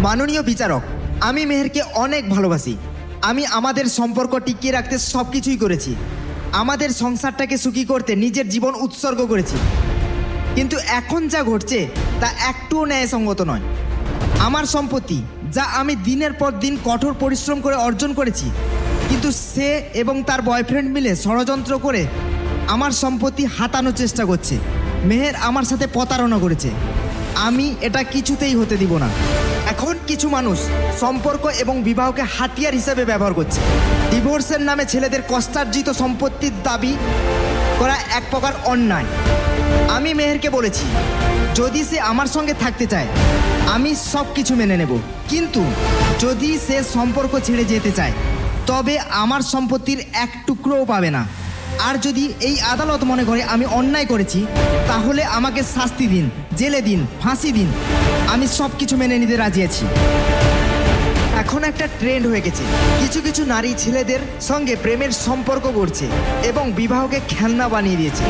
মাননীয় বিচারক, আমি মেহেরকে অনেক ভালোবাসি। আমি আমাদের সম্পর্ক টিকিয়ে রাখতে সব কিছুই করেছি। আমাদের সংসারটাকে সুখী করতে নিজের জীবন উৎসর্গ করেছি। কিন্তু এখন যা ঘটছে, তা একটুও ন্যায়সঙ্গত নয়। আমার সম্পত্তি, যা আমি দিনের পর দিন কঠোর পরিশ্রম করে অর্জন করেছি, কিন্তু সে এবং তার বয়ফ্রেন্ড মিলে ষড়যন্ত্র করে আমার সম্পত্তি হাতানোর চেষ্টা করছে। মেহের আমার সাথে প্রতারণা করেছে। আমি এটা কিছুতেই হতে দিব না। এখন কিছু মানুষ সম্পর্ক এবং বিবাহকে হাতিয়ার হিসেবে ব্যবহার করছে। ডিভোর্সের নামে ছেলেদের কষ্টার্জিত সম্পত্তির দাবি করা এক প্রকার অন্যায়। আমি মেহেরকে বলেছি, যদি সে আমার সঙ্গে থাকতে চায়, আমি সব কিছু মেনে নেব। কিন্তু যদি সে সম্পর্ক ছেড়ে যেতে চায়, তবে আমার সম্পত্তির এক টুকরোও পাবে না। আর যদি এই আদালত মনে করে আমি অন্যায় করেছি, তাহলে আমাকে শাস্তি দিন, জেলে দিন, ফাঁসি দিন। আমি সব কিছু মেনে নিতে রাজি আছি। এখন একটা ট্রেন্ড হয়ে গেছে। কিছু কিছু নারী ছেলেদের সঙ্গে প্রেমের সম্পর্ক করছে এবং বিবাহকে খেলনা বানিয়ে দিয়েছে।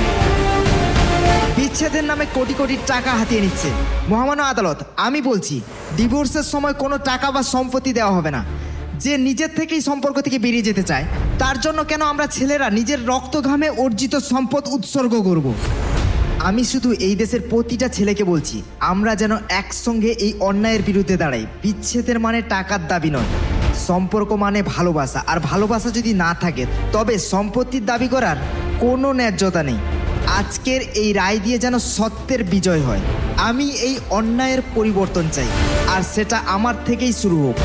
বিচ্ছেদের নামে কোটি কোটি টাকা হাতিয়ে নিচ্ছে। মহামান্য আদালত, আমি বলছি ডিভোর্সের সময় কোনো টাকা বা সম্পত্তি দেওয়া হবে না। যে নিজের থেকেই সম্পর্ক থেকে বেরিয়ে যেতে চায়, তার জন্য কেন আমরা ছেলেরা নিজের রক্ত ঘামে অর্জিত সম্পদ উৎসর্গ করব? আমি শুধু এই দেশের প্রতিটা ছেলেকে বলছি, আমরা যেন একসঙ্গে এই অন্যায়ের বিরুদ্ধে দাঁড়াই। বিচ্ছেদের মানে টাকার দাবি নয়। সম্পর্ক মানে ভালোবাসা, আর ভালোবাসা যদি না থাকে, তবে সম্পত্তির দাবি করার কোনো ন্যায্যতা নেই। আজকের এই রায় দিয়ে যেন সত্যের বিজয় হয়। আমি এই অন্যায়ের পরিবর্তন চাই, আর সেটা আমার থেকেই শুরু হোক।